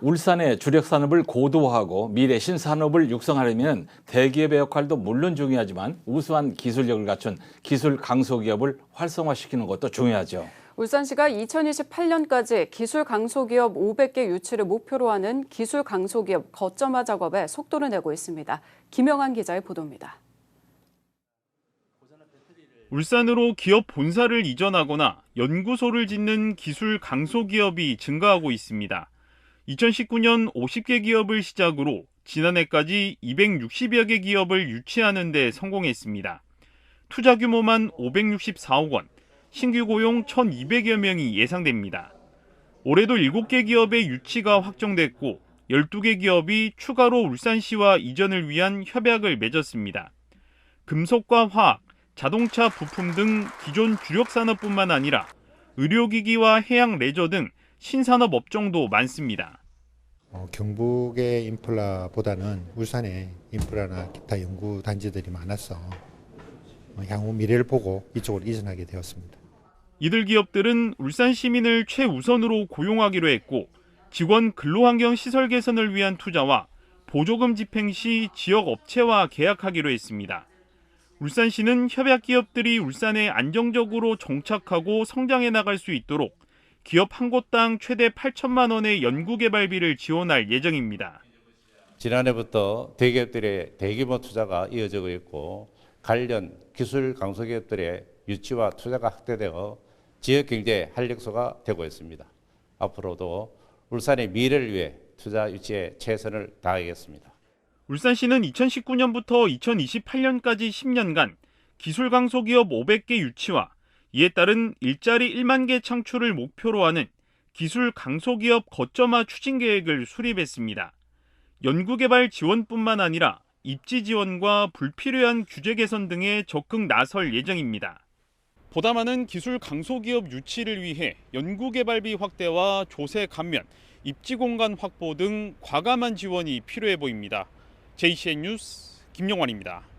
울산의 주력 산업을 고도화하고 미래 신산업을 육성하려면 대기업의 역할도 물론 중요하지만 우수한 기술력을 갖춘 기술 강소 기업을 활성화시키는 것도 중요하죠. 울산시가 2028년까지 기술 강소기업 500개 유치를 목표로 하는 기술 강소기업 거점화 작업에 속도를 내고 있습니다. 김영환 기자의 보도입니다. 울산으로 기업 본사를 이전하거나 연구소를 짓는 기술 강소기업이 증가하고 있습니다. 2019년 50개 기업을 시작으로 지난해까지 260여 개 기업을 유치하는 데 성공했습니다. 투자 규모만 564억 원, 신규 고용 1,200여 명이 예상됩니다. 올해도 7개 기업의 유치가 확정됐고 12개 기업이 추가로 울산시와 이전을 위한 협약을 맺었습니다. 금속과 화학, 자동차 부품 등 기존 주력 산업뿐만 아니라 의료기기와 해양 레저 등 신산업 업종도 많습니다. 어, 경북의 인프라보다는 울산의 인프라나 기타 연구 단지들이 많아서 어, 향후 미래를 보고 이쪽으로 이전하게 되었습니다. 이들 기업들은 울산 시민을 최우선으로 고용하기로 했고 직원 근로환경 시설 개선을 위한 투자와 보조금 집행 시 지역 업체와 계약하기로 했습니다. 울산시는 협약 기업들이 울산에 안정적으로 정착하고 성장해 나갈 수 있도록 기업 한 곳당 최대 8천만 원의 연구개발비를 지원할 예정입니다. 지난해부터 대기업들의 대규모 투자가 이어지고 있고 관련 기술 강소기업들의 유치와 투자가 확대되어 지역 경제 활력소가 되고 있습니다. 앞으로도 울산의 미래를 위해 투자 유치에 최선을 다하겠습니다. 울산시는 2019년부터 2028년까지 10년간 기술 강소기업 500개 유치와 이에 따른 일자리 1만 개 창출을 목표로 하는 기술 강소기업 거점화 추진 계획을 수립했습니다. 연구개발 지원뿐만 아니라 입지 지원과 불필요한 규제 개선 등에 적극 나설 예정입니다. 보다 많은 기술 강소기업 유치를 위해 연구개발비 확대와 조세 감면, 입지 공간 확보 등 과감한 지원이 필요해 보입니다. JCN 뉴스 김영환입니다.